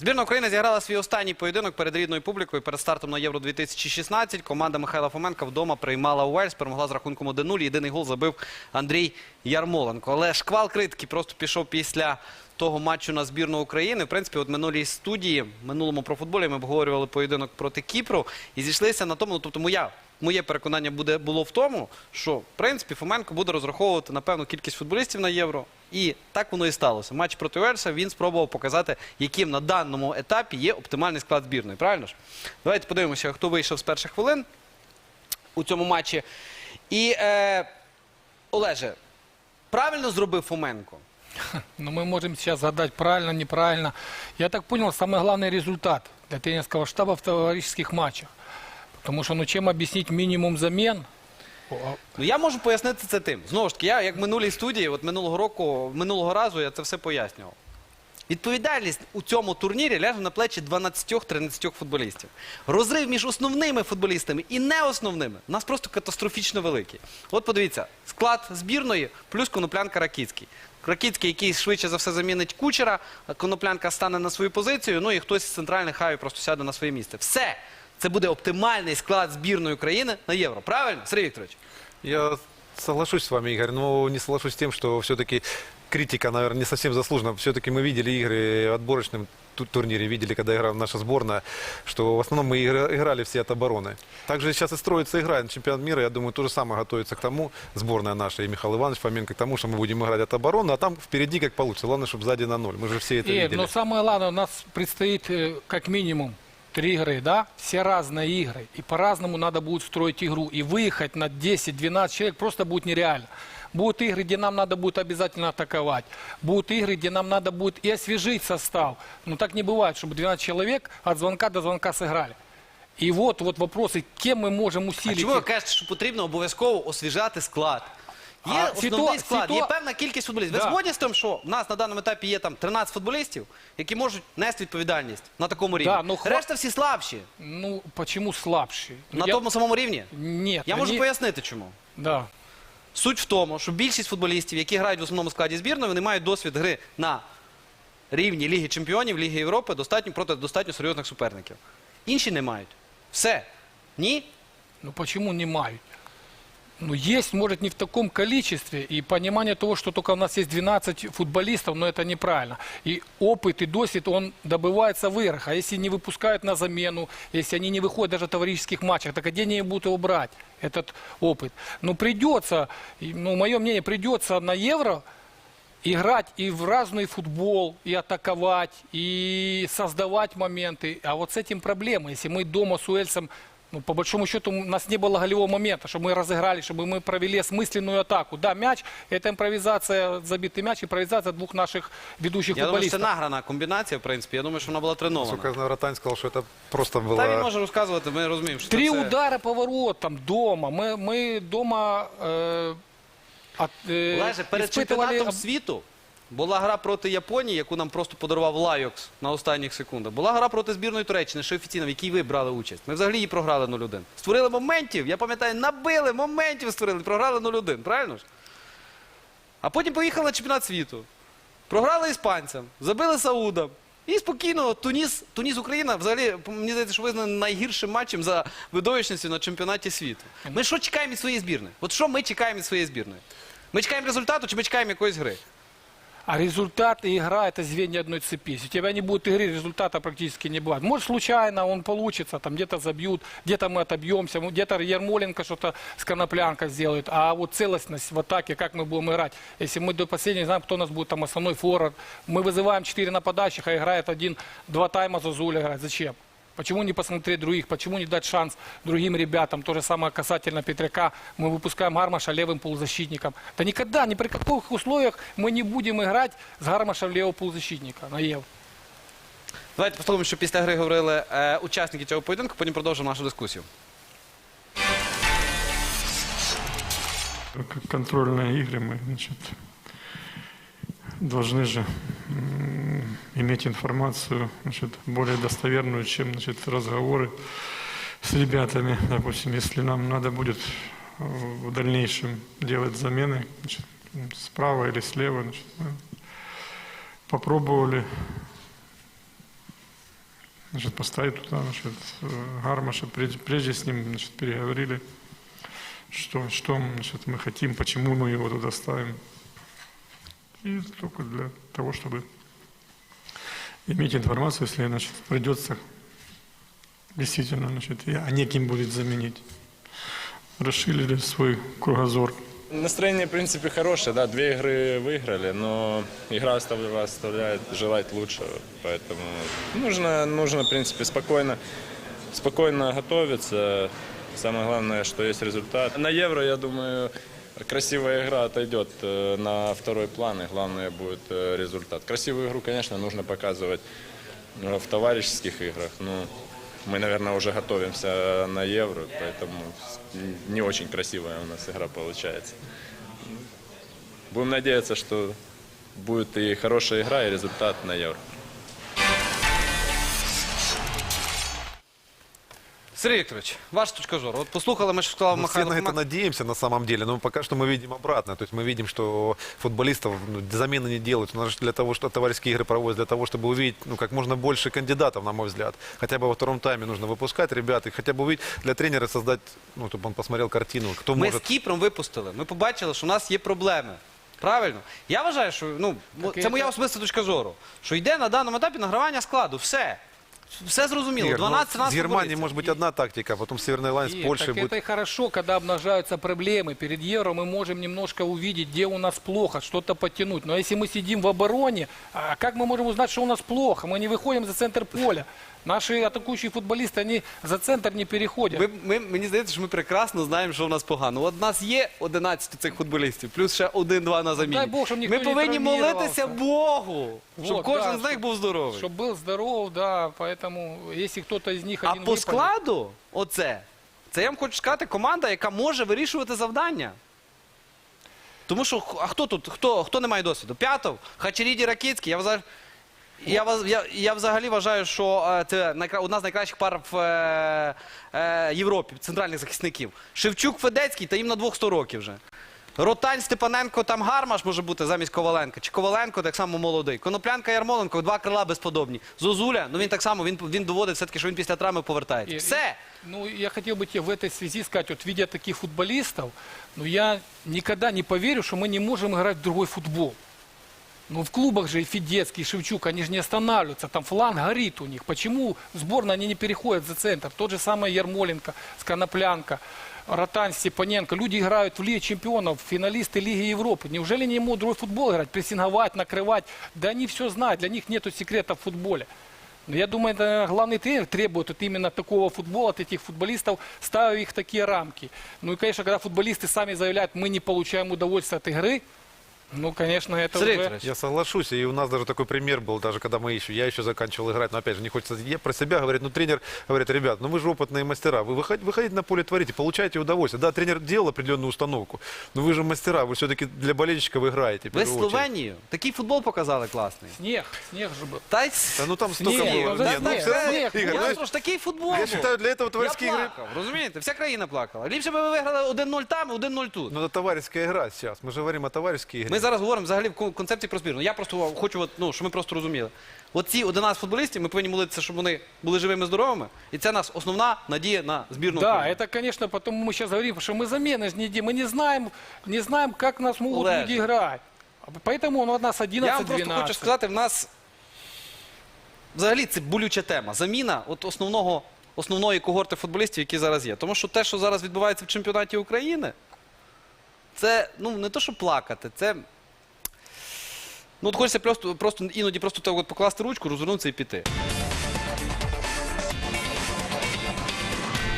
Збірна України зіграла свій останній поєдинок перед рідною публікою перед стартом на Євро 2016. Команда Михайла Фоменка вдома приймала Уельс, перемогла з рахунком 1-0. Єдиний гол забив Андрій Ярмоленко. Але шквал критики просто пішов після того матчу на збірну України. В принципі, от минулій студії, минулому про футболі ми обговорювали поєдинок проти Кіпру і зійшлися на тому, ну, тобто моя. Моє переконання буде було в тому, що в принципі Фоменко буде розраховувати на певну кількість футболістів на євро. І так воно і сталося. Матч проти Уельса він спробував показати, яким на даному етапі є оптимальний склад збірної. Правильно ж? Давайте подивимося, хто вийшов з перших хвилин у цьому матчі. І е, Олеже, правильно зробив Фоменко? Но мы можем сейчас задать правильно, неправильно. Я так понял, самый главный результат для тренерского штаба в товарищеских матчах. Потому что, ну, чем объяснить минимум замен? Ну я можу пояснити це тим. Знову ж таки, я як минулій студії, от минулого року, минулого разу я це все пояснював. Відповідальність у цьому турнірі ляже на плечі 12-13 футболістів. Розрив між основними футболістами і неосновними у нас просто катастрофічно великий. От подивіться, склад збірної плюс коноплянка Ракіцький. Ракіцький, який швидше за все замінить кучера, коноплянка стане на свою позицію, ну і хтось з центральних хавів просто сяде на своє місце. Все. Це буде оптимальний склад збірної України на євро. Правильно, Сергій Вікторович? Я соглашусь с вами, Игорь, но не соглашусь с тем, что все-таки критика, наверное, не совсем заслужена. Все-таки мы видели игры в отборочном ту- турнире, видели, когда играла наша сборная, что в основном мы игра- играли все от обороны. Также сейчас и строится игра на чемпионат мира, я думаю, то же самое готовится к тому, сборная наша и Михаил Иванович Фоменко, к тому, что мы будем играть от обороны, а там впереди как получится. Главное, чтобы сзади на ноль. Мы же все это И, видели. но самое главное, у нас предстоит э, как минимум три игры, да? Все разные игры. И по-разному надо будет строить игру. И выехать на 10-12 человек просто будет нереально. Будут игры, где нам надо будет обязательно атаковать. Будут игры, где нам надо будет и освежить состав. Но так не бывает, чтобы 12 человек от звонка до звонка сыграли. И вот, вот вопросы, кем мы можем А усилить. чому ви их? кажете, що потрібно обов'язково освіжати склад? Є А, основний ситуа- склад, є певна кількість футболістів. Ви згодні з тим, що в нас на даному етапі є там 13 футболістів, які можуть нести відповідальність на такому рівні. Да, ну, хва- Решта всі слабші. Ну, почему слабшие? На Я- тому самому рівні. Нет. Я можу они- пояснити, чому. Да. Суть в тому, що більшість футболістів, які грають в основному складі збірної, вони мають досвід гри на рівні Ліги Чемпіонів, Ліги Європи достатньо проти достатньо серйозних суперників. Інші не мають. Все. Ні? Ну почему не мают? Ну, есть, может, не в таком количестве, и понимание того, что только у нас есть 12 футболистов, но это неправильно. И опыт, и досвид, он добывается в играх. А если не выпускают на замену, если они не выходят даже в товарищеских матчах, так где они будут его брать, этот опыт? Ну, придется, ну, мое мнение, придется на Евро играть и в разный футбол, и атаковать, и создавать моменты. А вот с этим проблема. Если мы дома с Уэльсом, ну, по большому счету, у нас не было голевого момента, чтобы мы разыграли, чтобы мы провели осмысленную атаку. Да, мяч, это импровизация, забитый мяч, импровизация двух наших ведущих Я думаю, що це футболистов. награна комбінація, в принципі. Я думаю, що вона була тренована. Насколько Ротань сказал, что это просто Та він было... може розказувати, ми розуміємо, що Три це... удара по воротам дома. Мы, мы дома э, от, э, Олеже, перед испытывали чемпіонатом об- світу була гра проти Японії, яку нам просто подарував Лайокс на останніх секундах. Була гра проти збірної Туреччини, що офіційно, в якій ви брали участь. Ми взагалі її програли 0-1. Створили моментів, я пам'ятаю, набили моментів створили, програли 0-1, правильно ж? А потім поїхали на чемпіонат світу. Програли іспанцям, забили Саудам. І спокійно Туніс, Туніс Україна взагалі, мені здається, що визнано найгіршим матчем за видовищністю на чемпіонаті світу. Ми що чекаємо від своєї збірної? От що ми чекаємо від своєї збірної? Ми чекаємо результату чи ми чекаємо якоїсь гри? А результат и игра это звенья одной цепи. Если у тебя не будет игры, результата практически не бывает. Может, случайно он получится, там где-то забьют, где-то мы отобьемся, ну, где-то Ермоленко что-то с коноплянкой сделает. А вот целостность в атаке, как мы будем играть, если мы до последнего не знаем, кто у нас будет там основной форвард, мы вызываем 4 нападающих, а играет один-два тайма Зазуля играть. Зачем? Почему не посмотреть других? Почему не дать шанс другим ребятам? То же самое касательно Петряка. Мы выпускаем Гармаша левым полузащитником. Да никогда, ни при каких условиях мы не будем играть с Гармашем левого полузащитника на Ев. Давайте послухаємо, що після гри говорили е, учасники цього поєдинку, потім продовжимо нашу дискусію. как контрольные игры мы значит, должны же м, иметь информацию значит, более достоверную, чем значит, разговоры с ребятами. Допустим, если нам надо будет э, в дальнейшем делать замены значит, справа или слева, значит, мы попробовали значит, поставить туда, значит, э, Гармаша. Прежде, прежде с ним, значит, переговорили, что, что значит, мы хотим, почему мы его туда ставим. И только для того, чтобы иметь информацию, если, значит, придется действительно, значит, а неким будет заменить. Расширили свой кругозор. Настроение, в принципе, хорошее, да, две игры выиграли, но игра оставляет желать лучшего, поэтому нужно, нужно, в принципе, спокойно, спокойно готовиться. Самое главное, что есть результат. На Евро, я думаю, красивая игра отойдет э, на второй план, и главное будет э, результат. Красивую игру, конечно, нужно показывать э, в товарищеских играх, но мы, наверное, уже готовимся на Евро, поэтому не очень красивая у нас игра получается. Будем надеяться, что будет и хорошая игра, и результат на Евро. Сергій Вікторович, ваша точка зору. От послухали, ми що сказав Мы все Михайло на это Фоменко. надеемся на самом деле, но пока что мы видим обратно. То есть мы видим, что футболистов ну, замены не делают. У нас же для того, что товарищеские игры проводят, для того, чтобы увидеть ну, как можно больше кандидатов, на мой взгляд. Хотя бы во втором тайме нужно выпускать ребят и хотя бы увидеть для тренера создать, ну, чтобы он посмотрел картину, кто Ми может. з Кіпром випустили. Ми побачили, що у нас є проблеми. Правильно? Я вважаю, що ну, це і моя це- особиста точка зору. Що йде на даному етапі награвання складу. Все. Все зрозуміло. Игорь, ну, 12-13 с Германией футболістів. может быть одна тактика, а потом Северная Лайн с Нет, Польшей так будет. это и хорошо, когда обнажаются проблемы. Перед Евро мы можем немножко увидеть, где у нас плохо, что-то подтянуть. Но если мы сидим в обороне, а как мы можем узнать, что у нас плохо? Мы не выходим за центр поля. Наши атакующие футболисты, они за центр не переходят. Ми, ми, мені здається, що ми прекрасно знаємо, що в нас погано. От в нас є 11 цих футболістів, плюс ще один-два на заміні. дай Бог, щоб ніхто ми не повинні травмувався. молитися Богу, щоб Вот, кожен да, з них чтоб- був здоровий. Чтобы был здоров, да, поэтому если кто-то из них А один по выпадет- складу, оце, це я вам хочу сказати, команда, яка може вирішувати завдання. Тому що х- а хто тут? Хто, хто не має досвіду? П'ятов, Хачеріді Ракіцький. Я, вважаю- я, ваз- я, я взагалі вважаю, що е, це найкра- одна з найкращих пар в е, е, Європі, центральних захисників. Шевчук Федецький, та їм на двох 100 років вже. Ротань, Степаненко, там Гармаш може бути замість Коваленка. Чи Коваленко так само молодий. Коноплянка Ярмоленко, два крила безподобні. Зозуля, ну він так само, він, він доводить все-таки, що він після травми повертається. И- Все. Ну, я хотел бы тебе в этой связи сказать, вот видя таких футболистов, ну, я никогда не поверю, что мы не можем играть в другой футбол. Ну, в клубах же и Федецкий, и Шевчук, они же не останавливаются, там фланг горит у них. Почему в сборной они не переходят за центр? Тот же самый Ермоленко, Сконоплянка, Ротань, Степаненко. Люди играют в Лиге чемпионов, финалисты Лиги Европы. Неужели не могут другой футбол играть, прессинговать, накрывать? Да они все знают, для них нет секрета в футболе. Но я думаю, это главный тренер требует вот именно такого футбола, от этих футболистов, ставя их в такие рамки. Ну и, конечно, когда футболисты сами заявляют, мы не получаем удовольствия от игры, ну, конечно, это Сергей уже... Викторович, Я соглашусь, и у нас даже такой пример был, даже когда мы еще, я еще заканчивал играть, но опять же не хочется, я про себя говорить, но тренер говорит, ребят, ну вы же опытные мастера, вы выходите, выходите на поле, творите, получаете удовольствие. Да, тренер делал определенную установку, но вы же мастера, вы все-таки для болельщиков играете. в ви первую очередь. Словенію такий футбол показали класний. Снег, снег же был. Та й Да ну там столько Снег, было. ну, да, Нет, ну снег, все равно, снег. Игорь, Я ну, ж ж такий футбол. я був. считаю, для этого Я товарищеские игры... плакав, розумієте? Вся країна плакала. Ліпше би ви виграли 1-0 там, 1-0 тут. Ну, это товарищеская игра сейчас. Мы же говорим о товарищеской игре. Ми зараз говоримо взагалі в кон- концепції про збірну. Я просто хочу, от, ну, щоб ми просто розуміли. От ці 11 футболістів, ми повинні молитися, щоб вони були живими, здоровими. І це нас основна надія на збірну. Да, України. это, конечно, потом мы сейчас говорим, что мы замены же не делаем. Мы не знаем, не знаем, как нас могут Олеже. люди играть. Поэтому он у нас 11-12. Я вам просто хочу сказати, в нас взагалі це болюча тема. Заміна от основного, основної когорти футболістів, які зараз є. Тому що те, що зараз відбувається в чемпіонаті України, це ну, не то, що плакати, це. Ну, от хочеться просто, просто іноді просто так от покласти ручку, розвернутися і піти.